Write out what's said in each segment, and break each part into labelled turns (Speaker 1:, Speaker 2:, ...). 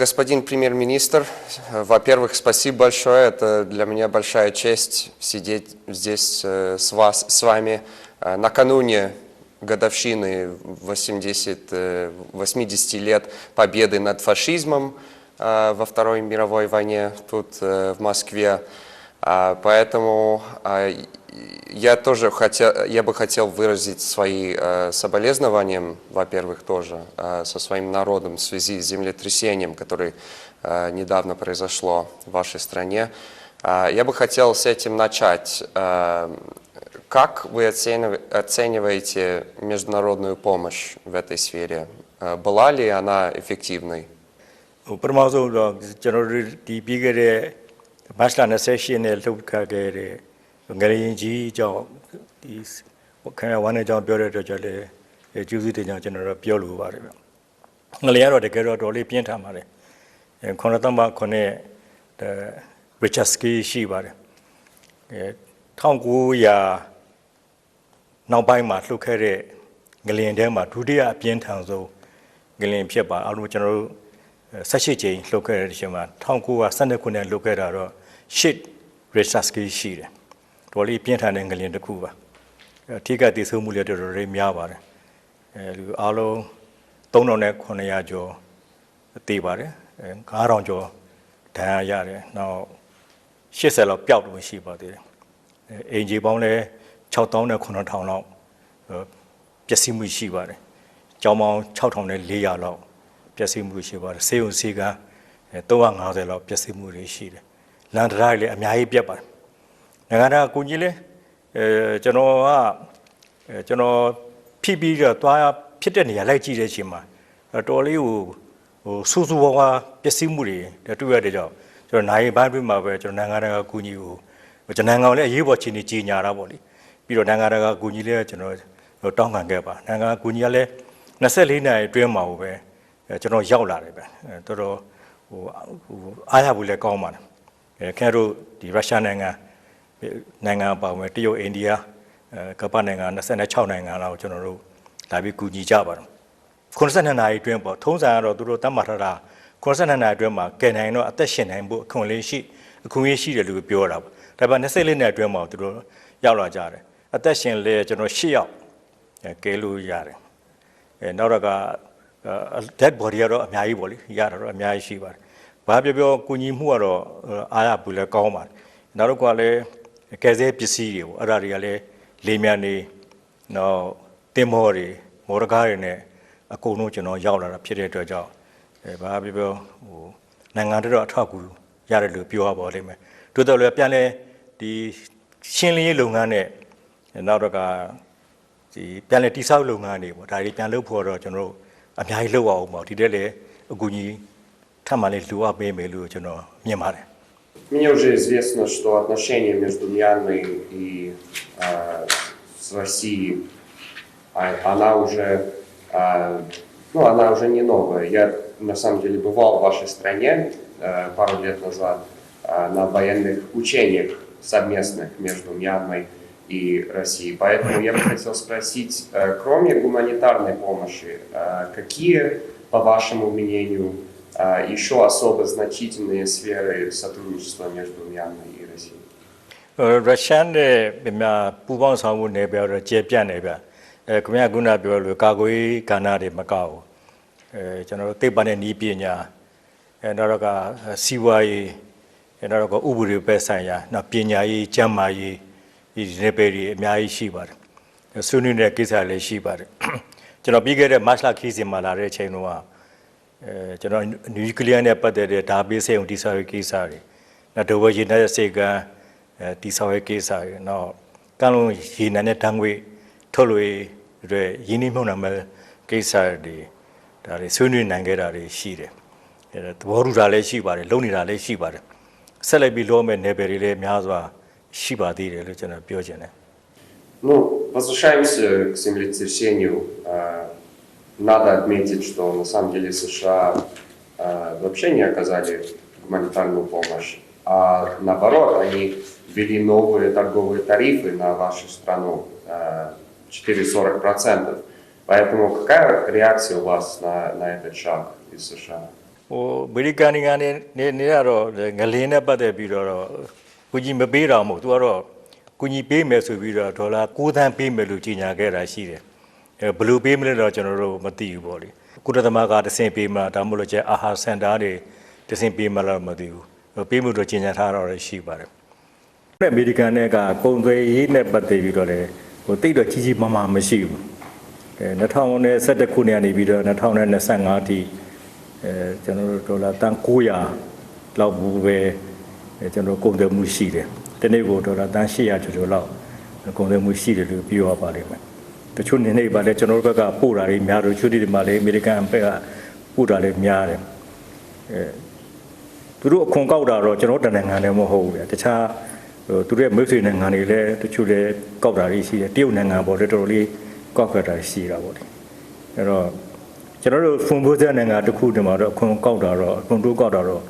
Speaker 1: Господин премьер-министр, э, во-первых, спасибо большое. Это для меня большая честь сидеть здесь э, с, вас, с вами э, накануне годовщины 80, э, 80 лет победы над фашизмом э, во Второй мировой войне тут э, в Москве. А, Поэтому а, я тоже хотел, я бы хотел выразить свои э, соболезнования, во-первых, тоже э, со своим народом в связи с землетрясением, которое э, недавно произошло в вашей стране. А, Я бы хотел с этим начать. Э, Как вы оценив- оцениваете международную помощь в этой сфере? Э, Была ли она эффективной?
Speaker 2: ဟိုပထမဆုံးတော့ကျွန်တော်တို့ဒီပြီးခဲ့တဲ့မတ်လ28နဲ့လှုပ်ခတ်ခဲ့တဲ့ငရရင်ကြီးအကြောင်းဒီခင်ဗျာဝမ်းနေကြောင်းပြောတဲ့အတွက်ကြောင့်လည်းအဲကျေးဇူးတင်ကြောင်းကျွန်တော်တို့ပြောလိုပါတယ်ဗျငလျင်ကတော့တကယ်တော့တော်လေးပြင်းထန်ပါတယ်အဲခုနသမခုနှစ်အဲရစ်ချတ်စကီရှိပါတယ်အဲ1900နောက်ပိုင်းမှာလှုပ်ခဲ့တဲ့ငလျင်ထဲမှာဒုတိယအပြင်းထန်ဆုံးငလျင်ဖြစ်ပါအားလုံးကျွန်တော်တို့ 18ကြိမ်လှုပ်ခဲ့တဲ့အချိန်မှာ1912ခုနှစ်လှုပ်ခဲ့တာတော့ shit resaski ရှိတယ်တော်လေးပြင်းထန်တဲ့ငလျင်တစ်ခုပါအထိကတည်ဆိုးမှုလည်းတော်တော်လေးများပါတယ်အဲလူအားလုံး3900ကျော်တည်ပါတယ်အဲ9000ကျော်ဒဏ်ရာရတယ်နောက်80လောက်ပျောက်လို့ရှိပါသေးတယ်အဲအင်ဂျီပေါင်းလည်း6000နဲ့9000လောက်အဲပျက်စီးမှုရှိပါတယ်ကျောင်းပေါင်း6400လောက် ပျက်စီးမှုရှိပါတယ်ဆေးရုံဆေးကန်းအဲ350လောက်ပျက်စီးမှုတွေရှိတယ်လန်ဒရာတွေလည်းအများကြီးပြတ်ပါတယ်နိုင်ငံတကာအကူကြီးလည်းအဲကျွန်တော်ကအဲကျွန်တော်ဖိပြီးတော့သွားဖြစ်တဲ့နေရာလိုက်ကြည့်တဲ့အချိန်မှာအဲတော်လေးကိုဟိုစူးစူးဝါးဝါပျက်စီးမှုတွေတွေ့ရတဲ့ကြောင့်ကျွန်တော်နိုင်ဘိုင်းပြမှာပဲကျွန်တော်နိုင်ငံတကာအကူကြီးကိုကျွန်တော်နိုင်ငံကိုလည်းအရေးပေါ်ချင်းနေကြီးညာတာပေါ့လေပြီးတော့နိုင်ငံတကာအကူကြီးလည်းကျွန်တော်တောင်းခံခဲ့ပါနိုင်ငံအကူကြီးကလည်း24နာရီအတွင်းမှာပဲအဲ ကျွန်တော်ရောက်လာတယ်ပဲအဲတော်တော်ဟိုဟိုအားရဖို့လည်းကောင်းပါတယ်အဲခင်ဗျားတို့ဒီရုရှားနိုင်ငံနိုင်ငံအပါဝင်တရုတ်အိန္ဒိယအဲကပ္ပနိုင်ငံ26နိုင်ငံလောက်ကျွန်တော်တို့လာပြီးကူညီကြပါတယ်92နာရီအတွင်းပေါ့ထုံးစံကတော့သူတို့တတ်မှတ်ထားတာ92နာရီအတွင်းမှာကယ်နိုင်တော့အသက်ရှင်နိုင်ဖို့အခွင့်အရေးရှိအခွင့်အရေးရှိတယ်လို့ပြောတာပေါ့ဒါပေမဲ့24နှစ်အတွင်းမှာသူတို့ရောက်လာကြတယ်အသက်ရှင်လေကျွန်တော်10ယောက်အဲကယ်လို့ရတယ်အဲနောက်တော့ကအဲ dead body ကတော့အများကြီးပေါ့လေရတာတော့အများကြီးရှိပါတယ်။ဘာပြောပြောကုညီမှုကတော့အားရဘူးလဲကောင်းပါတယ်။နောက်တော့ကလည်းကယ်ဆယ်ပစ္စည်းတွေပေါ့အဲ့ဒါတွေကလည်းလေမြန်နေနောက်တင်မောတွေမော်ရကားတွေနဲ့အကုန်လုံးကျွန်တော်ရောက်လာတာဖြစ်တဲ့အတွက်ကြောင့်အဲဘာပြောပြောဟိုနိုင်ငံတော်အထောက်အကူရတယ်လို့ပြောရပါလိမ့်မယ်။တိုးတော်လည်းပြန်လဲဒီရှင်းလင်းရေးလုပ်ငန်းနဲ့နောက်တော့ကဒီပြန်လည်တိဆောက်လုပ်ငန်းတွေပေါ့ဒါတွေပြန်လုပ်ဖို့တော့ကျွန်တော်တို့ အများကြီးလုပ်အောင်ပေါ့ဒီတက်လည်းအကူကြီးထပ်မှလည်းလိုအပ်ပေးမယ်လို့ကျွန်တော်မြင်ပါတယ်
Speaker 1: Мне уже известно, что отношения между Мьянмой и э, с Россией, а, она уже, а, ну, она уже не новая. Я на самом деле бывал в вашей стране э, пару лет назад а, на военных учениях совместных между Мьянмой и Россией. Поэтому я бы хотел спросить, э, кроме гуманитарной помощи, э, какие, по вашему мнению, а, еще особо значительные сферы сотрудничества между Мьянмой и Россией?
Speaker 2: ရုရှားနဲ့မြန်မာပူးပေါင်းဆောင်မှုနယ်ပယ်တော့ကျေပြန့်နေဗျအဲခင်ဗျာကုနာပြောလို့ကာကွယ်ကဏ္ဍတွေမကောက်ဘူးအဲကျွန်တော်တို့သိပ္ပံနဲ့ဤပညာအဲနောက်တော့ကစီးပွားရေးအဲနောက်တော့ကဥပဒေပဲဆိုင်ရာနောက်ပညာရေးကျန်းမာရေး ဒီနယ်ပယ်တွေအများကြီးရှိပါတယ်ဆွေးနွေးတဲ့ကိစ္စလည်းရှိပါတယ်ကျွန်တော်ပြီးခဲ့တဲ့မတ်လခီးစဉ်မှာလာတဲ့အချိန်တုန်းကအဲကျွန်တော်နျူကလ িয়ার နဲ့ပတ်သက်တဲ့ဓာတ်ပေးစေုံတိဆောက်ရေးကိစ္စတွေနောက်ဒဝရေနတဲ့စေကံအဲတိဆောက်ရေးကိစ္စတွေနောက်ကံလုံးရေနံနဲ့ဓာတ်ငွေထုတ်လို့တွေရင်းနှီးမြှုပ်နှံမဲ့ကိစ္စတွေဒါတွေဆွေးနွေးနိုင်ခဲ့တာတွေရှိတယ်အဲသဘောတူတာလည်းရှိပါတယ်လုံနေတာလည်းရှိပါတယ်ဆက်လက်ပြီးလောမဲ့နယ်ပယ်တွေလည်းများစွာ ရှိပါသေးတယ်လို့ကျွန်တော်ပြောချင်တယ်
Speaker 1: Ну, возвращаемся к землетрясению. А, Надо отметить, что на самом деле США а, вообще не оказали гуманитарную помощь. а наоборот, они ввели новые торговые тарифы на вашу страну э, 4,40%. Поэтому какая реакция у вас на, на этот шаг из США?
Speaker 2: ဟိုအမေရိကန်နိုင်ငံနေနေနေရတော့ငလင်းနဲ့ပတ်သက်ပြီးတော့ ကုကြီးမပေးတော့မဟုတ်သူကတော့ကုကြီးပေးမယ်ဆိုပြီးတော့ဒေါ်လာ9သန်းပေးမယ်လို့ကြေညာခဲ့တာရှိတယ်အဲဘယ်လိုပေးမလဲတော့ကျွန်တော်တို့မသိဘူးပေါ့လေကုလသမဂ္ဂတဆင့်ပေးမှာဒါမှမဟုတ်လို့ကျအာဟာစင်တာတွေတဆင့်ပေးမှာတော့မသိဘူးပေးမှုတော့ကြေညာထားတော့ရှိပါတယ်အမေရိကန်နဲ့ကကုန်သွယ်ရေးနဲ့ပတ်သက်ပြီးတော့လည်းဟိုတိတ်တော့ကြီးကြီးမားမားမရှိဘူးအဲ2011ခုနှစ်ကနေပြီးတော့2025အထိအဲကျွန်တော်တို့ဒေါ်လာတန်900လောက်ဘူးပဲအဲ ကျွန်တော်ကုန်သွယ်မှုရှိတယ်ဒီနေ့ကိုဒေါ်လာတန်800ကျော်ကျော်လောက်ကုန်သွယ်မှုရှိတယ်လို့ပြောရပါလိမ့်မယ်တချို့နေနေပါလေကျွန်တော်တို့ဘက်ကပို့တာတွေများတယ်တချို့ဒီမှာလေအမေရိကန်ဘက်ကပို့တာလည်းများတယ်အဲသူတို့အခွန်ကောက်တာတော့ကျွန်တော်တို့တနိုင်ငံလည်းမဟုတ်ဘူးဗျတခြားဟိုသူတို့ရဲ့မိတ်ဆွေနိုင်ငံတွေလည်းတချို့လည်းကောက်တာတွေရှိတယ်တရုတ်နိုင်ငံပေါ်လည်းတော်တော်လေးကောက်ခတ်တာရှိတာပေါ့လေအဲ့တော့ကျွန်တော်တို့ဖွံ့ဖြိုးတဲ့နိုင်ငံတစ်ခုတည်းမှာတော့အခွန်ကောက်တာတော့အခွန်တိုးကောက်တာတော့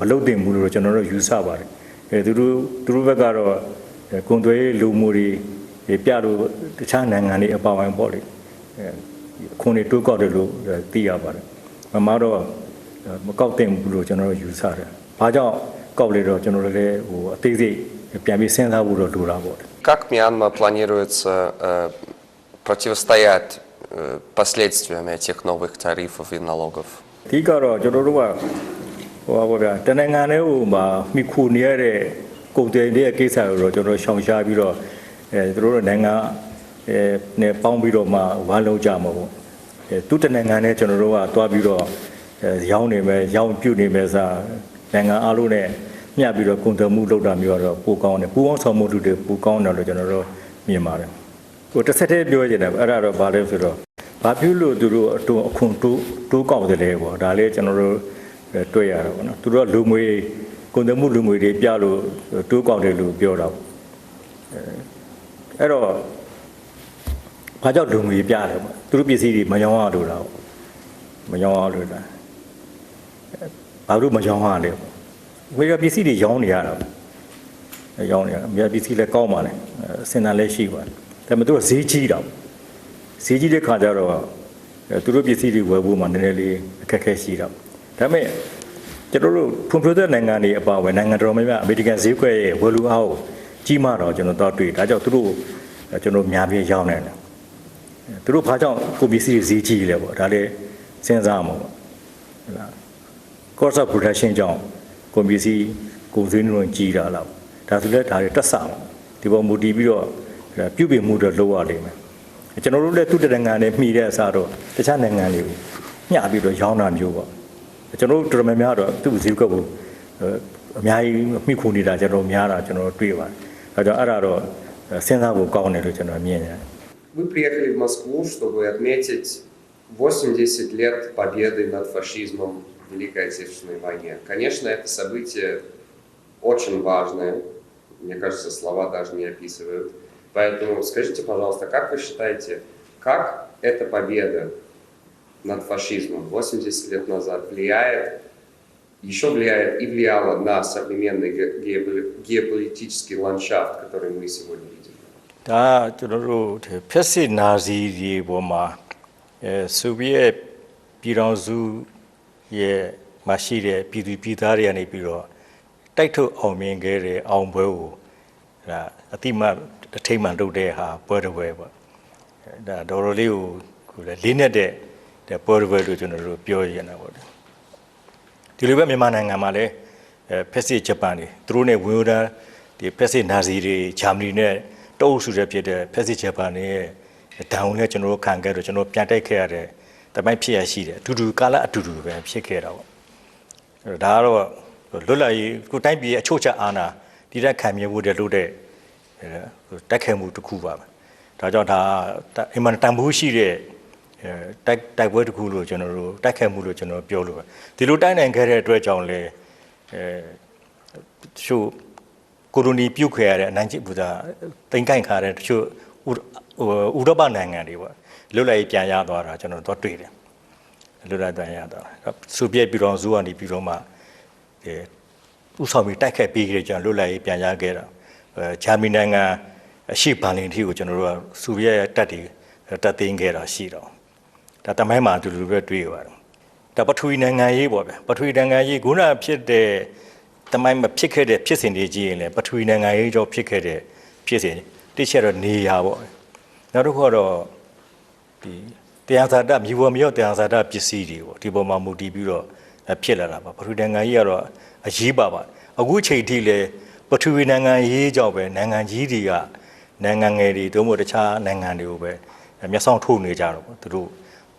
Speaker 2: မလုပ်တင်ဘူးလို့ကျွန်တော်တို့ယူဆပါတယ်အဲသူတို့သူတို့ဘက်ကတော့ကွန်သွေးလူမှုတွေပြလို့တခြားနိုင်ငံတွေအပါအဝင်ပေါ့လေအဲအခွန်တွေတိုးကောက်တယ်လို့သိရပါတယ်မမတော့ မကောက်တင်ဘူးလို့ကျွန်တော်တို့ယူဆတယ်။ဘာကြောင့်ကောက်လဲတော့ကျွန်တော်တို့လည်းဟိုအသေးစိတ်ပြန်ပြီးစဉ်းစားဖို့တော့လိုတာပေါ့။
Speaker 1: Как Мьянма планируется э, противостоять э, последствиям этих новых тарифов и налогов?
Speaker 2: အဓိကတော့ကျွန်တော်တို့က ဟိုပါဗျာတနင်္ဂနွေဟိုမှာမိခုနေရတဲ့ကုန်တယ်တဲ့ကိစ္စကိုတော့ကျွန်တော်ရှောင်ရှားပြီးတော့အဲသူတို့နိုင်ငံအဲနဲ့ပေါင်းပြီးတော့မှဝါလုံးကြမှာပေါ့အဲသူတနင်္ဂနွေကျွန်တော်တို့ကတွားပြီးတော့အဲရောင်းနေမယ်ရောင်းပြုတ်နေမယ်စားနိုင်ငံအားလုံးနဲ့မျှပြီးတော့ကုန်တယ်မှုလုပ်တာမျိုးတော့ပိုကောင်းတယ်ပူအောင်ဆောင်မှုတွေပိုကောင်းတယ်လို့ကျွန်တော်တို့မြင်ပါတယ်ဟိုတစ်ဆက်တည်းပြောချင်တယ်အဲ့ဒါတော့ဗာလဲဆိုတော့ဘာဖြစ်လို့သူတို့အတူအခွန်တိုးတိုးကောက်တယ်လဲပေါ့ဒါလေးကျွန်တော်တို့ တွေ့ရတာပေါ့နော်သူတို့ကလူငွေကုန်သွယ်မှုလူငွေတွေပြလို့တိုးကောက်တယ်လို့ပြောတာပေါ့အဲအဲ့တော့ဘာကြောင့်လူငွေပြတယ်ပေါ့သူတို့ပစ္စည်းတွေမရောင်းရလို့တာပေါ့မရောင်းရလို့တာဘာလို့မရောင်းရလဲပေါ့ဝေရပစ္စည်းတွေရောင်းနေရတာပေါ့ရောင်းနေရတာမြတ်ပစ္စည်းလည်းကောင်းပါလေစင်တာလည်းရှိပါတယ်ဒါပေမဲ့သူကဈေးကြီးတာပေါ့ဈေးကြီးတဲ့ခါကျတော့အဲသူတို့ပစ္စည်းတွေဝယ်ဖို့မှနည်းနည်းလေးအခက်အခဲရှိတော့ ဒါပေမဲ့ကျွန်တော်တို့ဖွံ့ဖြိုးတဲ့နိုင်ငံတွေအပါအဝင်နိုင်ငံတော်များများအမေရိကန်ဈေးကွက်ရဲ့ဝယ်လူအားကိုကြီးမားတော့ကျွန်တော်တော့တွေ့ဒါကြောင့်သူတို့ကျွန်တော်များပြည့်ရောက်နေတယ်သူတို့ဘာကြောင့်ကိုပစ္စည်းဈေးကြီးလဲပေါ့ဒါလည်းစဉ်းစားမှာပေါ့ဟုတ်လား cost of production ကြောင့်ကိုပစ္စည်းကိုဈေးနှုန်းကြီးတာလားဒါဆိုလည်းဒါတွေတက်ဆာမှာဒီပေါ်မူတည်ပြီးတော့ပြုပြင်မှုတော့လုပ်ရလိမ့်မယ်ကျွန်တော်တို့လည်းသူတနိုင်ငံနဲ့မှီတဲ့အစားတော့တခြားနိုင်ငံတွေကိုမျှပြီးတော့ရောင်းတာမျိုးပေါ့ ကျွန်တော်တို့တော်တော်များများတော့သူ့ဈေးကွက်ကိုအများကြီးမှီခိုနေတာကျွန်တော်များတာကျွန်တော်တွေ့ပါတယ်ဒါကြောင့်အဲ့ဒါတော့စဉ်းစားဖို့ကောင်းတယ်လို့ကျွန်တော်မြင်တယ်
Speaker 1: Вы приехали в Москву, чтобы отметить 80 лет победы над фашизмом в Великой Отечественной войне. Конечно, это событие очень важное. Мне кажется, слова даже не описывают. Поэтому скажите, пожалуйста, как вы считаете, как эта победа над фашизмом 80 лет назад влияет, еще влияет и влияла на современный ге- геополи- геополитический ландшафт, который мы сегодня видим?
Speaker 2: ဒါကကျွန်တော်တို့ဖက်စစ်နာဇီတွေပေါ်မှာအဲဆိုဗီယက်ပြည်တော်စုရဲ့မှာရှိတဲ့ပြည်သူပြည်သားတွေကနေပြီးတော့တိုက်ထုတ်အောင်မြင်ခဲ့တဲ့အောင်ပွဲကိုဒါအတိမတ်အထိမ့်မှန်လုပ်တဲ့ဟာပွဲတစ်ပွဲပေါ့အဲဒါတော်တော်လေးကိုကိုလည်းလေးနဲ့တဲ့ တဲ့ပွဲတစ်ပွဲလို့ကျွန်တော်တို့ပြောရနေတာပေါ့ဒီလိုပဲမြန်မာနိုင်ငံမှာလည်းအဲဖက်စစ်ဂျပန်တွေသူတို့နဲ့ဝင်ဝဒဒီဖက်စစ်နာဇီတွေဂျာမနီနဲ့တအုပ်စုတွေဖြစ်တဲ့ဖက်စစ်ဂျပန်တွေရဲ့ဒဏ်ကိုလည်းကျွန်တော်တို့ခံခဲ့တော့ကျွန်တော်ပြန်တိုက်ခဲ့ရတဲ့တမိုင်းဖြစ်ရရှိတယ်အတူတူကာလအတူတူပဲဖြစ်ခဲ့တာပေါ့အဲ့တော့ဒါကတော့လွတ်လပ်ရေးကိုတိုင်းပြည်အချို့ချအာဏာဒီတက်ခံမြဲဖို့တည်းလို့တဲ့အဲတိုက်ခိုက်မှုတစ်ခုပါပဲဒါကြောင့်ဒါအင်မန်တန်ဖိုးရှိတဲ့အဲ တိုက်တိုက်ပွဲတစ်ခုလို့ကျွန်တော်တို့တိုက်ခိုက်မှုလို့ကျွန်တော်ပြောလို့ပဲဒီလိုတိုက်နိုင်ခဲ့တဲ့အတွက်ကြောင့်လေအဲချို့ကိုလိုနီပြုတ်ခဲ့ရတဲ့အနိုင်ကျင့်ဘူတာတင်ကိုင်ခါတဲ့တချို့ဥဟိုဥရောပနိုင်ငံတွေပေါ့လွတ်လပ်ရေးပြန်ရသွားတာကျွန်တော်တော့တွေ့တယ်လွတ်လပ်ပြန်ရသွားတာဆိုဗီယက်ပြည်တော်စုကနေပြီးတော့မှအဲဥဆောင်ပြီးတိုက်ခိုက်ပြီးကြတဲ့ကျွန်တော်လွတ်လပ်ရေးပြန်ရခဲ့တာအဲဂျာမနီနိုင်ငံအရှိဘာလင်တီကိုကျွန်တော်တို့ကစူဗီယက်တပ်တွေတပ်သိမ်းခဲ့တာရှိတော့ ဒါတမိုင်းမှာအတူတူပဲတွေ့ရပါတယ်ဒါပထဝီနိုင်ငံရေးပေါ့ဗျာပထဝီနိုင်ငံရေးခုနဖြစ်တဲ့တမိုင်းမှာဖြစ်ခဲ့တဲ့ဖြစ်စဉ်တွေကြည့်ရင်လည်းပထဝီနိုင်ငံရေးကြောင့်ဖြစ်ခဲ့တဲ့ဖြစ်စဉ်တိကျတော့နေရပေါ့နောက်တစ်ခုကတော့ဒီတရားစာတမြေပေါ်မြောက်တရားစာတပစ္စည်းတွေပေါ့ဒီပေါ်မှာမူတည်ပြီးတော့ဖြစ်လာတာပါပထဝီနိုင်ငံကြီးကတော့အရေးပါပါအခုချိန်ထိလည်းပထဝီနိုင်ငံရေးကြောင့်ပဲနိုင်ငံကြီးတွေကနိုင်ငံငယ်တွေတို့မို့တခြားနိုင်ငံတွေကိုပဲမျက်စောင်းထိုးနေကြတော့ပေါ့သူတို့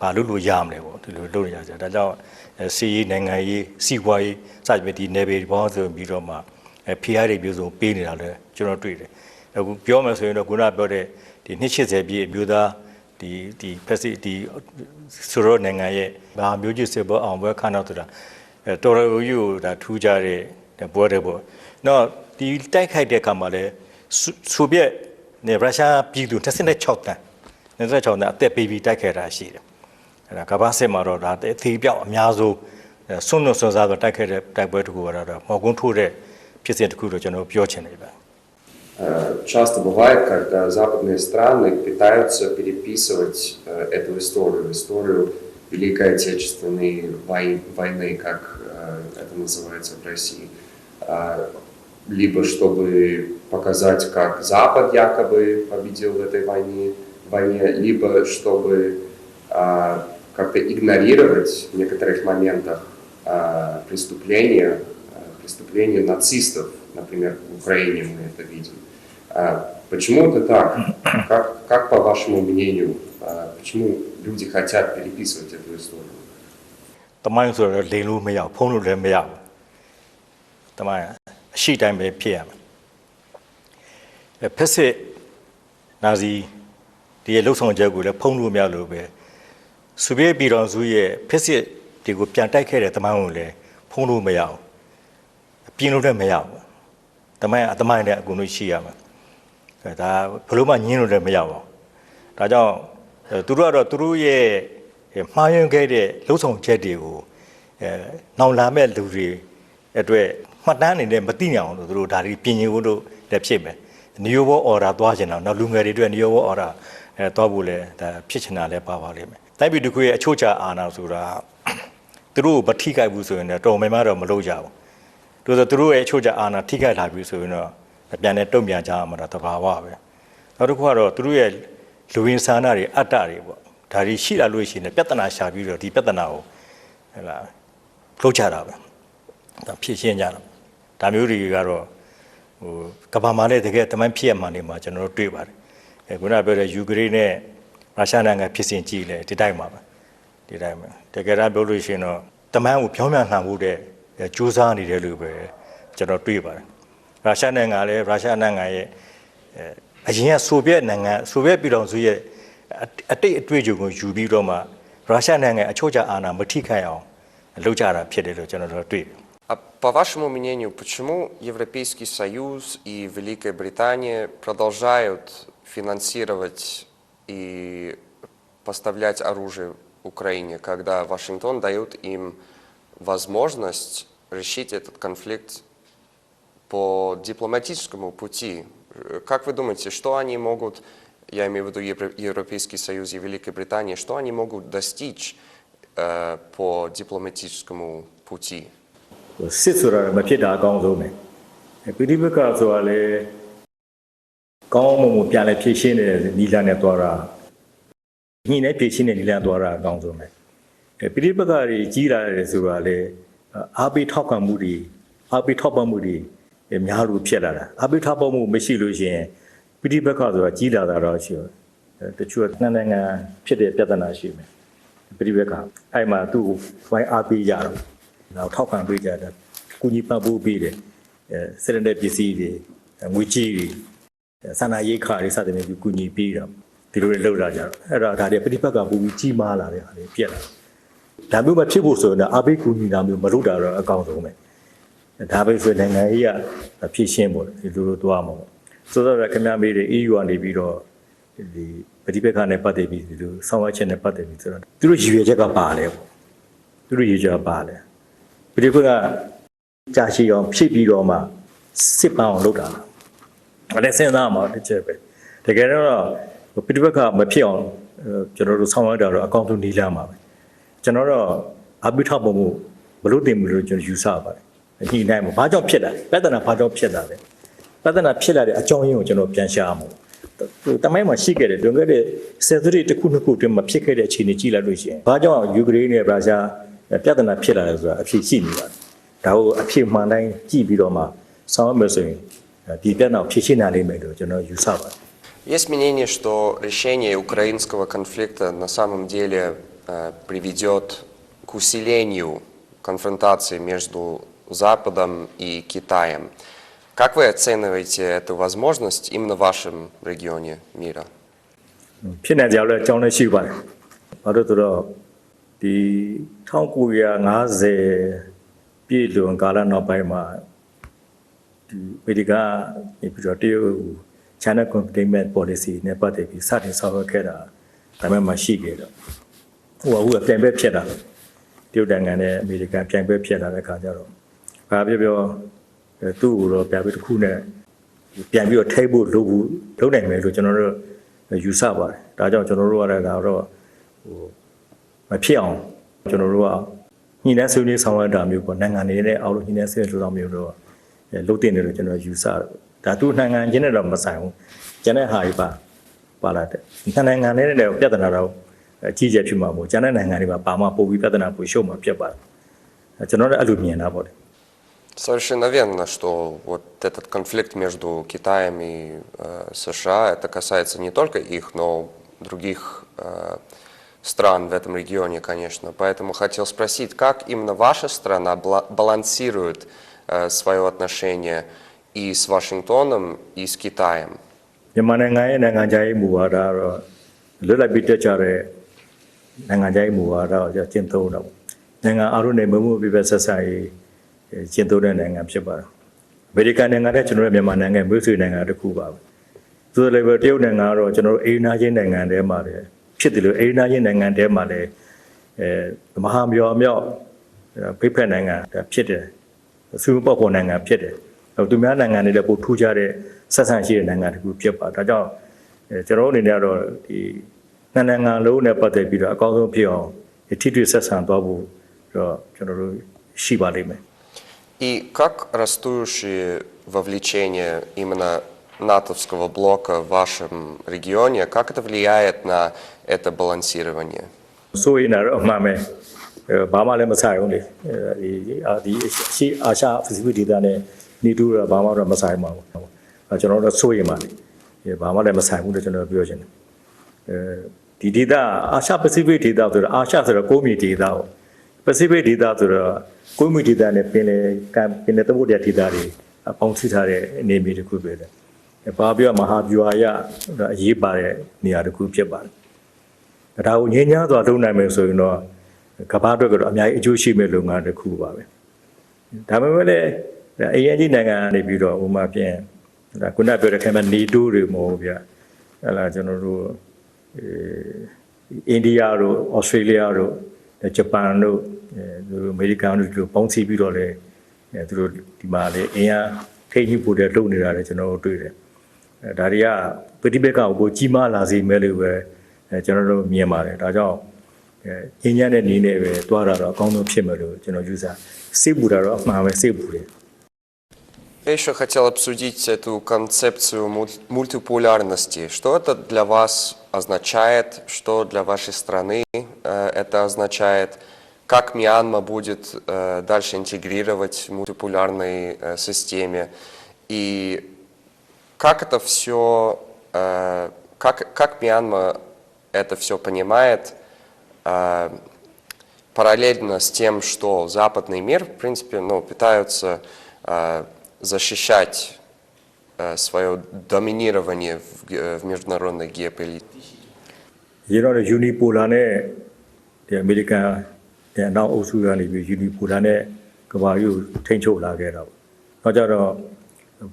Speaker 2: ဘာလို့လို့ရမလဲပေါ့ဒီလိုလုပ်နေကြကြဒါကြောင့်စီးရေးနိုင်ငံရေးစီးပွားရေးစသဖြင့်ဒီနယ်ပယ်ဘောဆိုပြီးတော့မှဖီးယားတွေမျိုးစုံပေးနေတာလည်းကျွန်တော်တွေ့တယ်အခုပြောမယ်ဆိုရင်တော့ခုနပြောတဲ့ဒီ280ပြည့်အမျိုးသားဒီဒီဖက်စီဒီဆိုတော့နိုင်ငံရဲ့ဘာမျိုးကြီးစစ်ဘောအောင်ပွဲခါတော့တာအဲတော်တော်ကြီးကိုဒါထူးကြတဲ့ပွဲတဲ့ပေါ့နော်ဒီတိုက်ခိုက်တဲ့အခါမှာလဲဆိုဗီယက်နဲ့ရုရှားပြည်သူ26တန်း26တန်းအသက်ပေးပြီးတိုက်ခိုက်တာရှိတယ် အဲဒါကမ္ဘာစစ်မှာတော့ဒါအသေးပြောက်အများဆုံးဆွန့်လွတ်ဆွန့်စားတော့တိုက်ခိုက်တဲ့တိုက်ပွဲတစ်ခုကတော့မော်ကွန်းထိုးတဲ့ဖြစ်စဉ်တစ်ခုတော့ကျွန်တော်ပြောချင်တယ်ဗျ
Speaker 1: Э, Часто бывает, когда западные страны пытаются переписывать э, эту историю, историю Великой Отечественной вой- войны, как э, это называется в России, А, либо чтобы показать, как Запад якобы победил в этой войне, войне либо чтобы а, как-то игнорировать в некоторых моментах а, преступления, а, преступления нацистов, например, в Украине мы это видим. А, Почему это так? Как, как по вашему мнению, а, почему люди хотят переписывать эту историю?
Speaker 2: တမိုင်းဆိုတော့လိန်လို့မရဘူးဖုံးလို့လည်းမရဘူးတမိုင်းအရှိတိုင်းပဲဖြစ်ရမယ်အဲဖက်စစ်နာဇီဒီရဲ့လှုပ်ဆောင်ချက်ကိုလည်းဖုံးလို့မရလို့ပဲ ဆိုဗီယက်ပြည်တော်စုရဲ့ဖက်စစ်တွေကိုပြန်တိုက်ခဲ့တဲ့တမိုင်းကိုလည်းဖုံးလို့မရဘူးပြင်းလို့လည်းမရဘူးတမိုင်းအတမိုင်းနဲ့အကုန်လုံးရှိရမယ်အဲဒါဘယ်လို့မှညင်းလို့လည်းမရပါဘူးဒါကြောင့်အဲသူတို့ကတော့သူတို့ရဲ့မှားယွင်းခဲ့တဲ့လှုပ်ဆောင်ချက်တွေကိုအဲနောင်လာမဲ့လူတွေအတွက်မှတ်တမ်းအနေနဲ့မသိနိုင်အောင်လို့သူတို့ဒါတွေပြင်ရင်ဖို့လို့လည်းဖြစ်မယ်။ New World Order သွားချင်တော့နောက်လူငယ်တွေအတွက် New World Order အဲသွားဖို့လည်းဒါဖြစ်ချင်တာလည်းပါပါလိမ့်မယ်။ တိုက်ပြည်တစ်ခုရဲ့အချို့ချာအာဏာဆိုတာသူတို့ကိုမထိခိုက်ဘူးဆိုရင်တော့တော်မယ်မတော့မလုပ်ကြဘူး။ဒါဆိုသူတို့ရဲ့အချို့ချာအာဏာထိခိုက်လာပြီဆိုရင်တော့ပြန်နဲ့တုံ့ပြန်ကြရမှာတော့တဘာဝပဲ။နောက်တစ်ခုကတော့သူတို့ရဲ့လူဝင်ဆန္ဒတွေအတ္တတွေပေါ့။ဒါတွေရှိလာလို့ရှိရင်လည်းပြဿနာရှာပြီးတော့ဒီပြဿနာကိုဟဲ့လားလှုပ်ချတာပဲဒါဖြစ်ရှင်းကြတာဒါမျိုးတွေကတော့ဟိုကမ္ဘာမှာလည်းတကယ်တမိုင်းဖြစ်ရမှန်နေမှာကျွန်တော်တို့တွေ့ပါတယ်အဲခုနပြောတဲ့ယူကရိန်းနဲ့ ရုရှားနိုင်ငံဖြစ်စဉ်ကြည့်လေဒီတိုင်းပါပဲဒီတိုင်းပဲတကယ်တော့ပြောလို့ရှိရင်တော့တမိုင်းကိုပြောင်းပြန်လှန်ဖို့တဲ့ကြိုးစားနေတယ်လို့ပဲကျွန်တော်တွေ့ပါတယ်ရုရှားနိုင်ငံလည်းရုရှားနိုင်ငံရဲ့အဲအရင်ကဆိုဗီယက်နိုင်ငံဆိုဗီယက်ပြည်ထောင်စုရဲ့ အတိတ်အတွေ့အကြုံကိုယူပြီးတော့မှရုရှားနိုင်ငံအချို့ကျအာဏာမထိခိုက်အောင်လုပ်ကြတာဖြစ်တယ်လို့ကျွန်တော်တို့တွေ့တယ်
Speaker 1: А по вашему мнению, почему Европейский Союз и Великая Британия продолжают финансировать и поставлять оружие Украине, когда Вашингтон дает им возможность решить этот конфликт по дипломатическому пути? Э, Как вы думаете, что они могут, я имею в виду Евро- Европейский Союз и Великая Британия, что они могут достичь э, по дипломатическому пути?
Speaker 2: စစ်ဆိုတာမဖြစ်တာအကောင်းဆုံးပဲပိဋိပက္ခဆိုတာလေ ကောင်းမွန်မှုပြန်လဲဖြည့်ရှင်းနေတဲ့နီလာနဲ့သွားတာညှိနေဖြည့်ရှင်းတဲ့နီလာသွားတာအကောင်းဆုံးပဲအဲပိဋိပက္ခတွေကြီးလာတယ်ဆိုတာလေအားပေးထောက်ခံမှုတွေအားပေးထောက်ပံ့မှုတွေများလို့ဖြစ်လာတာအားပေးထောက်ပံ့မှုမရှိလို့ရှိရင်ပိဋိပက္ခဆိုတာကြီးလာတာတော့ရှိတယ်တချို့နှစ်နိုင်ငံဖြစ်တဲ့ပြဿနာရှိမယ်ပိဋိပက္ခအဲ့မှာသူ့ကိုဝိုင်းအားပေးကြတော့နောက်ထောက်ခံပေးကြတယ်ကုညီပတ်ဖို့ပေးတယ်အဲစရတဲ့ပစ္စည်းတွေငွေကြီးတွေ ဆန္ဒရေးခါတွေစသဖြင့်ကုညီပေးတာဒီလိုတွေလောက်လာကြတော့အဲ့ဒါဒါတွေပြိပက်ကပူပြီးကြီးမားလာတဲ့ဟာတွေပြက်လာဒါမျိုးမဖြစ်ဖို့ဆိုရင်အဘိကုညီတာမျိုးမလုပ်တာတော့အကောင်းဆုံးပဲဒါပဲဆိုရင်နိုင်ငံရေးကဖြစ်ရှင်းပေါ့ဒီလိုလိုသွားမှာပေါ့ဆိုတော့ခင်ဗျားမေးတယ် EU ကနေပြီးတော့ဒီပြိပက်ကနဲ့ပတ်သက်ပြီးဒီလိုဆောင်းဝါးချက်နဲ့ပတ်သက်ပြီးဆိုတော့သူတို့ရည်ရွယ်ချက်ကပါလဲပေါ့သူတို့ရည်ရွယ်ချက်ကပါလဲပြိပကကြာရှည်အောင်ဖြစ်ပြီးတော့မှစစ်ပန်းအောင်လုပ်တာလား။ အဲ့ဒါစဉ်းစားမှာတစ်ချက်ပဲ။တကယ်တော့ပြိပက္ခမဖြစ်အောင်အဲကျွန်တော်တို့ဆောင်ရွက်တာတော့အကောင့်ဆုံးနီးလာမှာပဲ။ကျွန်တော်တော့အပိထောက်ပုံမှုဘလို့တင်မှုလို့ကျွန်တော်ယူဆပါတယ်။ဒီနိုင်မှာဘာကြောင့်ဖြစ်တာလဲပြဿနာဘာကြောင့်ဖြစ်တာလဲပြဿနာဖြစ်လာတဲ့အကြောင်းရင်းကိုကျွန်တော်ပြန်ရှာမှာဟိုတမိုင်းမှာရှိခဲ့တယ်တွင်ခဲ့တဲ့ဆယ်စုနှစ်တစ်ခုနှစ်ခုအတွင်းမှာဖြစ်ခဲ့တဲ့အခြေအနေကြည့်လိုက်လို့ရှိရင်ဘာကြောင့်ယူကရိန်းနဲ့ရုရှားပြဿနာဖြစ်လာလဲဆိုတာအဖြစ်ရှိနေပါတယ်ဒါကိုအဖြစ်မှန်တိုင်းကြည့်ပြီးတော့မှဆောင်ရွက်မယ်ဆိုရင် ဒီပြဿနာကိုဖြေရှင်းနိုင်လိမ့်မယ်လို့ကျွန်တော်ယူဆပါတယ်
Speaker 1: Есть мнение, что решение украинского конфликта на самом деле э, приведет к усилению конфронтации между Западом и Китаем. Как вы оцениваете эту возможность именно в вашем регионе мира?
Speaker 2: ဖြစ်နေကြလို့အကြောင်းလည်းရှိပါတယ်ဘာလို့လဲဆိုတော့ဒီ1950ပြည်လွန်ကာလနောက်ပိုင်းမှာ ဒီအမေရိကန်နေပြီးတော့တရုတ် China Containment Policy နဲ့ပတ်သက်ပြီးစတင်ဆောင်ရွက်ခဲ့တာဒါမှမှရှိခဲ့တော့ဟိုကဟိုကပြန်ပဲဖြစ်တာတရုတ်နိုင်ငံနဲ့အမေရိကန်ပြန်ပဲဖြစ်လာတဲ့ခါကျတော့ဘာပြောပြောအဲသူ့ကိုတော့ပြန်ပြီးတစ်ခုနဲ့ပြန်ပြီးတော့ထိဖို့လုပ်ဖို့လုပ်နိုင်မယ်လို့ကျွန်တော်တို့ယူဆပါတယ်ဒါကြောင့်ကျွန်တော်တို့ကလည်းဒါတော့ဟိုမဖြစ်အောင်ကျွန်တော်တို့ကညှိနှိုင်းဆွေးနွေးဆောင်ရွက်တာမျိုးပေါ့နိုင်ငံတွေနဲ့အောက်လို့ညှိနှိုင်းဆွေးနွေးလို့တော့မျိုးတော့အဲ လုပ်တင်တယ်လို့ကျွန်တော်ယူဆတယ်ဒါသူနိုင်ငံချင်းနဲ့တော့မဆိုင်ဘူးကျန်တဲ့ဟာကြီးပါပါလာတယ်ဒီနိုင်ငံနဲ့လည်းပြဿနာတော့အကြီးကျယ်ဖြစ်မှာပေါ့ကျန်တဲ့နိုင်ငံတွေမှာပါမှပို့ပြီးပြဿနာပို့ရှုပ်မှာဖြစ်ပါတယ်အဲကျွန်တော်လည်းအဲ့လိုမြင်တာပေါ့လေ
Speaker 1: Совершенно верно, что вот этот конфликт между Китаем и э, США, это касается не только их, но других э, стран в этом регионе, конечно. Поэтому хотел спросить, как именно ваша страна бла- балансирует э, свое отношение и с Вашингтоном, и с Китаем?
Speaker 2: မြန်မာနိုင်ငံရဲ့နိုင်ငံခြားရေးမူဝါဒကတော့လွတ်လပ်ပြီးတက်ကြတဲ့နိုင်ငံခြားရေးမူဝါဒကိုကျင့်သုံးတော့နိုင်ငံအားလုံးနဲ့မမှုပြည့်ပြည့်ဆက်ဆက်ရေးအဲကျင့်သုံးတဲ့နိုင်ငံဖြစ်ပါတယ်အမေရိကန်နိုင်ငံနဲ့ကျွန်တော်တို့မြန်မာနိုင်ငံမျိုးဆွေနိုင်ငံတစ်ခုပါပဲသူလည်းပဲတရုတ်နိုင်ငံကတော့ကျွန်တော်တို့အိန္ဒိယချင်းနိုင်ငံထဲမှာလည်းဖြစ်တယ်လို့အိန္ဒိယချင်းနိုင်ငံထဲမှာလည်းအဲမဟာမြော်မြောက်ဖိဖက်နိုင်ငံဖြစ်တယ် စူပေါပေါ်နိုင်ငံဖြစ်တယ် တော့သူများနိုင်ငံတွေလည်းပိုထူးခြားတဲ့ဆက်ဆံရှိတဲ့နိုင်ငံတစ်ခုဖြစ်ပါဒါကြောင့်အဲကျွန်တော်တို့အနေနဲ့ကတော့ဒီနှစ်နိုင်ငံလုံးနဲ့ပတ်သက်ပြီးတော့အကောင်းဆုံးဖြစ်အောင်ဒီထိတွေ့ဆက်ဆံသွားဖို့တော့ကျွန်တော်တို့ရှိပါလိမ့်မယ်
Speaker 1: И как растущее вовлечение именно натовского блока в вашем регионе, как это влияет на это балансирование?
Speaker 2: ဆိုရင်တော့အမှန်ပဲအဲ ဘာမှလည်းမဆိုင်ဘူးလေအဲဒီအာဒီရှိအာရှပစိဖိတ်ဒေသနဲ့နေတူတော့ဘာမှတော့မဆိုင်ပါဘူးအဲကျွန်တော်တို့ဆိုရင်ပါလေအဲဘာမှလည်းမဆိုင်ဘူးလို့ကျွန်တော်ပြောချင်တယ်အဲဒီဒေသအာရှပစိဖိတ်ဒေသဆိုတော့အာရှဆိုတော့ကိုးမီဒေသကိုပစိဖိတ်ဒေသဆိုတော့ကိုးမီဒေသနဲ့ပင်လေကံပင်လေသမုဒ္ဒရာဒေသတွေအပေါင်းထိထားတဲ့အနေအထားတစ်ခုပဲလေဘာပြောမဟာဗျူဟာရအရေးပါတဲ့နေရာတစ်ခုဖြစ်ပါတယ်ဒါကိုငြင်းညားစွာလုပ်နိုင်မယ်ဆိုရင်တော့ ကမ္ဘာအတွက်ကတော့အများကြီးအကျိုးရှိမဲ့လုပ်ငန်းတစ်ခုပါပဲဒါပေမဲ့လည်းအရင်ကြီးနိုင်ငံကနေပြီးတော့ဥမာပြင်ဒါခုနပြောတဲ့ခင်ဗျနေတိုးတွေမဟုတ်ဗျဟဲ့လားကျွန်တော်တို့အဲအိန္ဒိယတို့ဩစတြေးလျတို့ဂျပန်တို့အဲသူတို့အမေရိကန်တို့တို့ပေါင်းစည်းပြီးတော့လေအဲသူတို့ဒီမှာလေအင်အားထိတ်ကြီးပို့တဲ့လုပ်နေတာလေကျွန်တော်တို့တွေ့တယ်အဲဒါတွေကပฏิပက္ခကိုပိုကြီးမားလာစေမယ်လို့ပဲအဲကျွန်တော်တို့မြင်ပါတယ်ဒါကြောင့် အဲငင်းညံ့တဲ့နေနဲ့ပဲတွားတာတော့အကောင်းဆုံးဖြစ်မယ်လို့ကျွန်တော်ယူဆစိတ်ပူတာတော့အမှန်ပဲစိတ်ပူတယ်
Speaker 1: Я еще хотел обсудить эту концепцию муль- мультиполярности. Что это для вас означает, что для вашей страны э, это означает, как Мьянма будет э, дальше интегрировать в мультиполярной э, системе и как это все, э, как, как Мьянма это все понимает, э, параллельно с тем, что западный мир, в принципе, ну, пытаются э, защищать э, свое доминирование в, ге- в международной геополитике.
Speaker 2: ရေတော့ယူနီပိုလာနဲ့ဒီအမေရိကန်တဲ့နောက်အုပ်စုကနေပြီးယူနီပိုလာနဲ့ကမ္ဘာယူထိန်းချုပ်လာခဲ့တာပေါ့။နောက်ကြတော့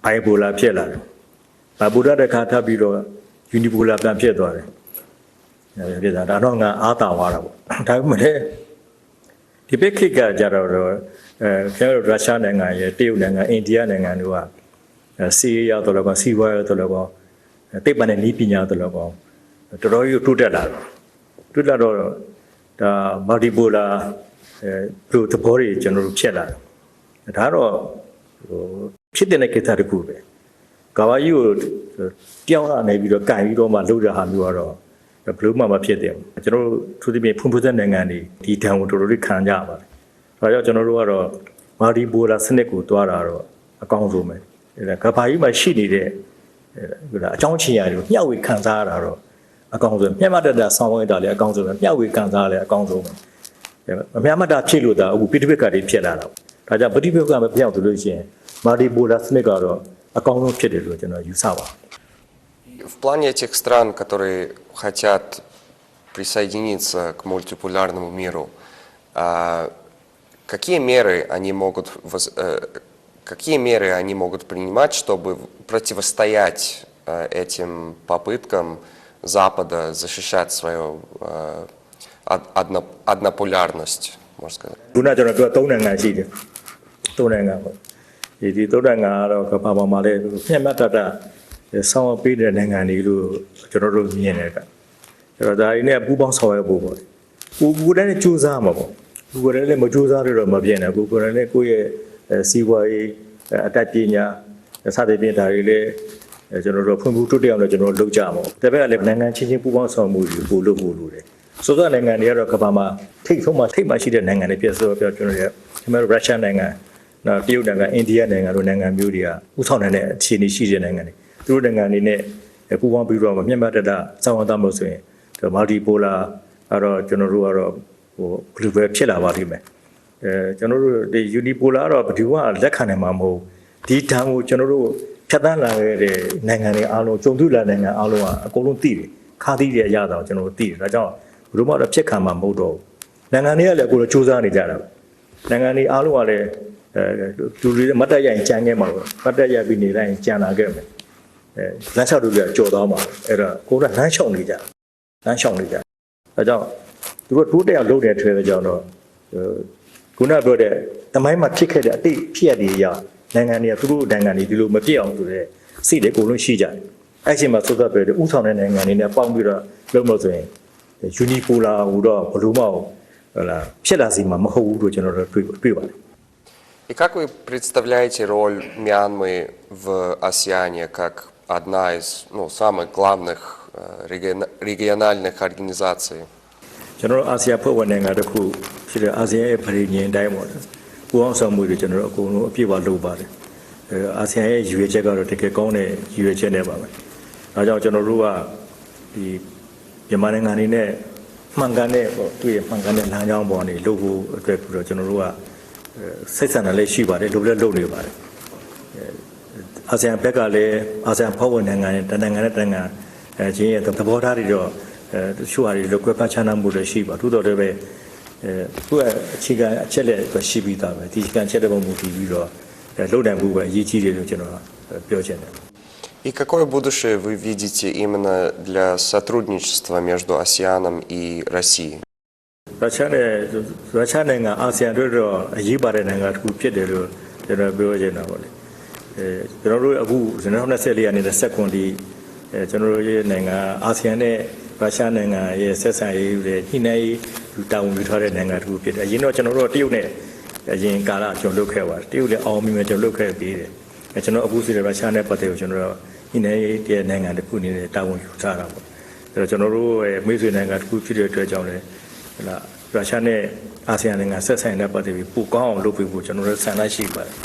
Speaker 2: ဘိုင်ပိုလာဖြစ်လာတယ်။ဘိုင်ပိုလာတဲ့ခါထပ်ပြီးတော့ယူနီပိုလာပြန်ဖြစ်သွားတယ်။ အဲဖြစ်တာဒါတော့ငါအားတာသွားတာပေါ့။ဒါပေမဲ့လည်းဒီဘက်ခေတ်ကကြတော့အဲကျွန်တော်တို့ရုရှားနိုင်ငံရဲ့တရုတ်နိုင်ငံအိန္ဒိယနိုင်ငံတို့ကအဲစီးရီးယားတော်လည်းကောင်းစီးပွားရေးတော်လည်းကောင်းအဲတိတ်ပန်တဲ့ဤပညာတော်လည်းကောင်းတော်တော်ကြီးတိုးတက်လာတော့တိုးတက်တော့ဒါမာဒီပိုလာအဲဘလိုသဘောတွေကျွန်တော်တို့ဖြစ်လာတယ်ဒါတော့ဟိုဖြစ်တဲ့ကိစ္စတစ်ခုပဲကဘာကြီးကိုတယောက်အနေပြီးတော့ကင်ပြီးတော့မှလှုပ်ရတာမျိုးကတော့ ဘလို့မှမဖြစ်တယ်ကျွန်တော်တို့သူဒီပြင်ဖွံ့ဖြိုးတဲ့နိုင်ငံတွေဒီတံကိုတော်တော်လေးခံကြပါပါတယ်ဒါကြောင့်ကျွန်တော်တို့ကတော့မာဒီပိုလာစနစ်ကိုတွားတာတော့အကောင်းဆုံးပဲဒါကဘာကြီးမှာရှိနေတဲ့ဟိုဒါအကြောင်းချင်ရတယ်မျှဝေခံစားရတာတော့အကောင်းဆုံးမျက်မှတ်တတဆောင်းဝဲတာလည်းအကောင်းဆုံးပဲမျှဝေခံစားရလည်းအကောင်းဆုံးပဲအများမတာဖြစ်လို့ဒါအခုပိဋကတ်ကတွေဖြစ်လာတာဒါကြောင့်ပဋိပက္ခမပြောင်းဆိုလို့ရှိရင်မာဒီပိုလာစနစ်ကတော့အကောင်းဆုံးဖြစ်တယ်လို့ကျွန်တော်ယူဆပါတယ်
Speaker 1: В плане этих стран, которые хотят присоединиться к мультиполярному миру, а, какие меры они могут, воз- э, какие меры они могут принимать, чтобы противостоять э, этим попыткам Запада защищать свою э, од- одно- однополярность, можно сказать?
Speaker 2: ခုနကျွန်တော်ပြောသုံးနိုင်ငံရှိတယ်သုံးနိုင်ငံပေါ့ဒီဒီသုံးနိုင်ငံကတော့ကမ္ဘာပေါ်မှာလည်းမျက်မှတ်တတ ဆောင်းပေးတဲ့နိုင်ငံတွေလို့ကျွန်တော်တို့မြင်တယ်ကအဲ့တော့ဒါတွေနဲ့ပူးပေါင်းဆောင်ရွက်ဖို့ပေါ့ကိုကိုယ်တိုင်နဲ့ကြိုးစားမှာပေါ့ကိုကိုယ်တိုင်လည်းမကြိုးစားရတော့မပြည့်နိုင်ဘူးကိုကိုယ်တိုင်လည်းကိုယ့်ရဲ့အဲစီးပွားရေးအဲအတတ်ပညာစသဖြင့်ဒါတွေလည်းအဲကျွန်တော်တို့ဖွံ့ဖြိုးတိုးတက်အောင်လည်းကျွန်တော်တို့လုပ်ကြမှာပေါ့ဒါပေမဲ့လည်းနိုင်ငံချင်းချင်းပူးပေါင်းဆောင်မှုတွေပို့လို့ပို့လို့တယ်ဆိုတော့နိုင်ငံတွေကတော့ကမ္ဘာမှာထိတ်ဆုံးမှာထိတ်မှရှိတဲ့နိုင်ငံတွေဖြစ်ဆိုတော့ပြောကျွန်တော်တို့ကျွန်တော်တို့ရုရှားနိုင်ငံနော်တရုတ်နိုင်ငံအိန္ဒိယနိုင်ငံတို့နိုင်ငံမျိုးတွေကဥဆောင်နိုင်တဲ့အခြေအနေရှိတဲ့နိုင်ငံတွေ သူတို့နိုင်ငံတွေနဲ့ပူးပေါင်းပြီးတော့မျက်မှတ်တတစောင့်အောင်တတ်လို့ဆိုရင်မာလ်တီပိုလာအဲ့တော့ကျွန်တော်တို့ကတော့ဟိုဘယ်လိုပဲဖြစ်လာပါလိမ့်မယ်အဲကျွန်တော်တို့ဒီယူနီပိုလာကတော့ဘယ်သူကလက်ခံနိုင်မှာမဟုတ်ဒီတန်းကိုကျွန်တော်တို့ဖြတ်တန်းလာခဲ့တဲ့နိုင်ငံတွေအားလုံးကြုံတွေ့လာနိုင်ငံအားလုံးကအကုန်လုံးသိတယ်ခါးသီးတဲ့အရာတော့ကျွန်တော်တို့သိတယ်ဒါကြောင့်ဘယ်လိုမှတော့ဖြစ်ခံမှာမဟုတ်တော့ဘူးနိုင်ငံတွေကလည်းကိုယ်လိုစူးစမ်းနေကြတာပဲနိုင်ငံတွေအားလုံးကလည်းအဲလူတွေမတ်တက်ရရင်ကြံခဲ့မှာပဲမတ်တက်ရပြီးနေတိုင်းကြံလာခဲ့မယ်အဲ လမ်းလျှောက်လို့ပြကြော်သွားမှာအဲ့တော့ကိုယ်ကလမ်းလျှောက်နေကြလမ်းလျှောက်နေကြဒါကြောင့်သူတို့တိုးတက်အောင်လုပ်တဲ့ထွေတဲ့ကြောင့်တော့ခုနပြောတဲ့တမိုင်းမှာဖြစ်ခဲ့တဲ့အတိတ်ဖြစ်ရတွေရနိုင်ငံတွေကသူတို့နိုင်ငံတွေဒီလိုမဖြစ်အောင်ဆိုတဲ့စိတ်တွေကိုလုံးရှိကြတယ်အဲ့ချိန်မှာသုသက်ပဲဥဆောင်တဲ့နိုင်ငံတွေနဲ့ပေါင်းပြီးတော့လုပ်လို့ဆိုရင် ယူနီပိုလာဟိုတော့ဘလို့မဟုတ်ဟလာဖြစ်လာစီမှာမဟုတ်ဘူးလို့ကျွန်တော်တို့တွေ့တွေ့ပါတယ်
Speaker 1: И как вы представляете роль Мьянмы в АСЕАНе как одна из ну, самых главных э, региона- региональных организаций?
Speaker 2: ကျွန်တော်တို့အာဆီယံဖွဲ့ဝင်နိုင်ငံတစ်ခုဖြစ်တဲ့အာဆီယံရဲ့ပြည်ညင်တိုင်းပေါ့လေပူအောင်ဆောင်မှုတွေကျွန်တော်တို့အကုန်လုံးအပြည့်အဝလုပ်ပါတယ်အဲအာဆီယံရဲ့ရည်ရွယ်ချက်ကတော့တကယ်ကောင်းတဲ့ရည်ရွယ်ချက်နဲ့ပါပဲဒါကြောင့်ကျွန်တော်တို့ကဒီမြန်မာနိုင်ငံအနေနဲ့မှန်ကန်တဲ့ပေါ့သူ့ရဲ့မှန်ကန်တဲ့လမ်းကြောင်းပေါ်နေလုပ်ဖို့အတွက်ပြီးတော့ကျွန်တော်တို့ကအဲစိတ်ဆန္ဒလည်းရှိပါတယ်လုပ်လည်းလုပ်နေပါတယ် အာဆီယံဘက်ကလည်းအာဆီယံဖွဲ့ဝင်နိုင်ငံနဲ့တနိုင်ငံနဲ့တနိုင်ငံအဲချင်းရဲ့သဘောထားတွေတော့အဲတချို့ဟာတွေလောက်ကွက်ပတ်ချမ်းသာမှုတွေရှိပါသို့တော်လည်းပဲအဲသူ့ရဲ့အခြေခံအချက်လက်ပဲရှိပြီးသားပဲဒီအခြေခံအချက်လက်ပုံမူတည်ပြီးတော့အဲလုံနိုင်မှုပဲအရေးကြီးတယ်လို့ကျွန်တော်ပြောချင်တယ်
Speaker 1: И какое будущее вы видите именно для сотрудничества между АСЕАНом и Россией?
Speaker 2: ရုရှားနဲ့ရုရှားနိုင်ငံအာဆီယံတို့တော့အရေးပါတဲ့နိုင်ငံတစ်ခုဖြစ်တယ်လို့ကျွန်တော်ပြောချင်တာပေါ့လေအဲ ကျွန်တော်တို့အခုကျွန်တော်24ရက်နေတဲ့ဆက်ကွန်ဒီအဲကျွန်တော်တို့ရဲ့နိုင်ငံအာဆီယံနဲ့ရုရှားနိုင်ငံရဲ့ဆက်ဆံရေးတွေညှိနှိုင်းရေးတာဝန်ယူထားတဲ့နိုင်ငံတစ်ခုဖြစ်တယ်အရင်တော့ကျွန်တော်တို့တရုတ်နဲ့အရင်ကာလကျွန်တော်လုပ်ခဲ့ပါတယ်တရုတ်လည်းအောင်မြင်မြင်ကျွန်တော်လုပ်ခဲ့ပြီးတယ်အဲကျွန်တော်အခုစီရုရှားနဲ့ပတ်သက်ကိုကျွန်တော်တို့ညှိနှိုင်းရေးတဲ့နိုင်ငံတစ်ခုအနေနဲ့တာဝန်ယူထားတာပေါ့အဲတော့ကျွန်တော်တို့ရဲ့မိတ်ဆွေနိုင်ငံတစ်ခုဖြစ်တဲ့အတွက်ကြောင့်လည်းဟလာရုရှားနဲ့အာဆီယံနိုင်ငံဆက်ဆံတဲ့ပတ်သက်ပြီးပိုကောင်းအောင်လုပ်ပေးဖို့ကျွန်တော်တို့ဆန္ဒရှိပါတယ်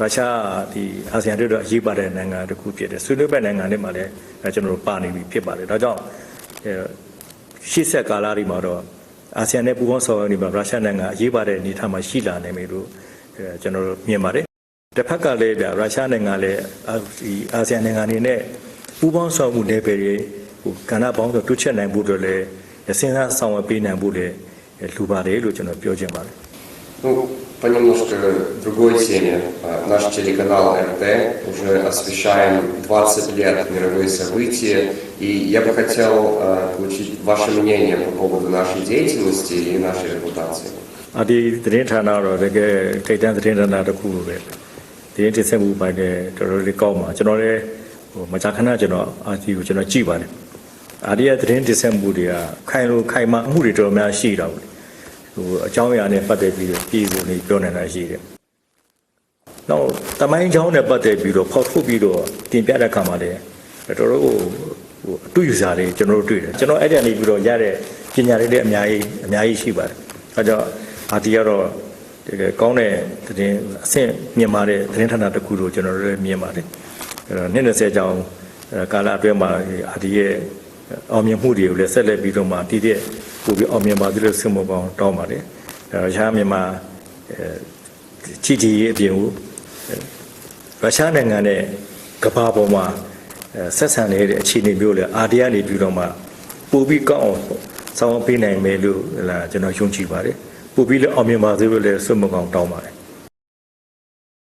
Speaker 2: ရုရှားဒီအာဆီယံတို့တော့အရေးပါတဲ့နိုင်ငံတစ်ခုဖြစ်တယ်ဆွေးနွေးတဲ့နိုင်ငံတွေမှာလည်းအဲကျွန်တော်တို့ပါနေပြီဖြစ်ပါတယ်ဒါကြောင့်အဲရှေ့ဆက်ကာလတွေမှာတော့အာဆီယံနဲ့ပူးပေါင်းဆောင်ရွက်နေမှာရုရှားနိုင်ငံအရေးပါတဲ့အနေအထားမှာရှိလာနိုင်ပြီလို့အဲကျွန်တော်တို့မြင်ပါတယ်တစ်ဖက်ကလည်းဗျရုရှားနိုင်ငံလည်းအာဒီအာဆီယံနိုင်ငံတွေနဲ့ပူးပေါင်းဆောင်မှုနယ်ပယ်တွေဟိုကဏ္ဍပေါင်းစုံတွက်ချက်နိုင်ဖို့အတွက်လည်းစဉ်းစားဆောင်ရွက်ပေးနိုင်ဖို့လည်းလူပါတယ်လို့ကျွန်တော်ပြောချင်ပါတယ်
Speaker 1: Ну, по немножко другой теме. А, Наш телеканал РТ уже освещаем 20 лет мировые события, и я бы хотел а, получить ваше мнение по поводу нашей деятельности и нашей репутации.
Speaker 2: အာဒီသတင်းဌာနတော့တကယ်ထိတ်တန့်သတင်းဌာနတစ်ခုလိုပဲသတင်းတင်ဆက်မှုပိုင်းနဲ့တော်တော်လေးကောင်းပါကျွန်တော်လည်းဟိုမကြာခဏကျွန်တော်အာဒီကိုကျွန်တော်ကြည့်ပါတယ်အာဒီရဲ့သတင်းတင်ဆက်မှုတွေကခိုင်လို့ခိုင်မာမှုတွေတော်တော်များရှိတာပေါ့ ဟိုအကြောင်းအရာနဲ့ပတ်သက်ပြီးတော့ပြည်ကိုနေပြောနေတာရှိတယ်နောက်တမိုင်းချောင်းနဲ့ပတ်သက်ပြီးတော့ဖောက်ထုတ်ပြီးတော့တင်ပြတဲ့အခါမှာလည်းတော်တော်ဟိုဟိုအတူယူစားတွေကျွန်တော်တို့တွေ့တယ်ကျွန်တော်အဲ့ဒီကနေပြီးတော့ရတဲ့ပညာတွေလည်းအများကြီးအများကြီးရှိပါတယ်အဲကြောင့်အာဒီကတော့တကယ်ကောင်းတဲ့သတင်းအဆင့်မြင့်မာတဲ့သတင်းဌာနတစ်ခုလို့ကျွန်တော်တို့လည်းမြင်ပါတယ်အဲ့တော့နှစ်20ကျောင်းအဲကာလအတွင်းမှာအာဒီရဲ့အောင်မြင်မှုတွေကိုလည်းဆက်လက်ပြီးတော့မှတည်တဲ့ ပို့ပြီးအောင်မြင်ပါသေးလို့ဆုမကောင်းတောင်းပါတယ်အဲတော့ရှားမြန်မာအဲချီတီရဲ့အပြင်ကိုရုရှားနိုင်ငံနဲ့ကမ္ဘာပေါ်မှာအဲဆက်ဆံနေတဲ့အခြေအနေမျိုးလေအာဒီယာနေပြီးတော့မှပို့ပြီးကောက်အောင်ဆောင်းပေးနိုင်မယ်လို့ဟလာကျွန်တော်ယုံကြည်ပါတယ်ပို့ပြီးလည်းအောင်မြင်ပါသေးလို့လည်းစွတ်မကောင်တောင်းပါတယ်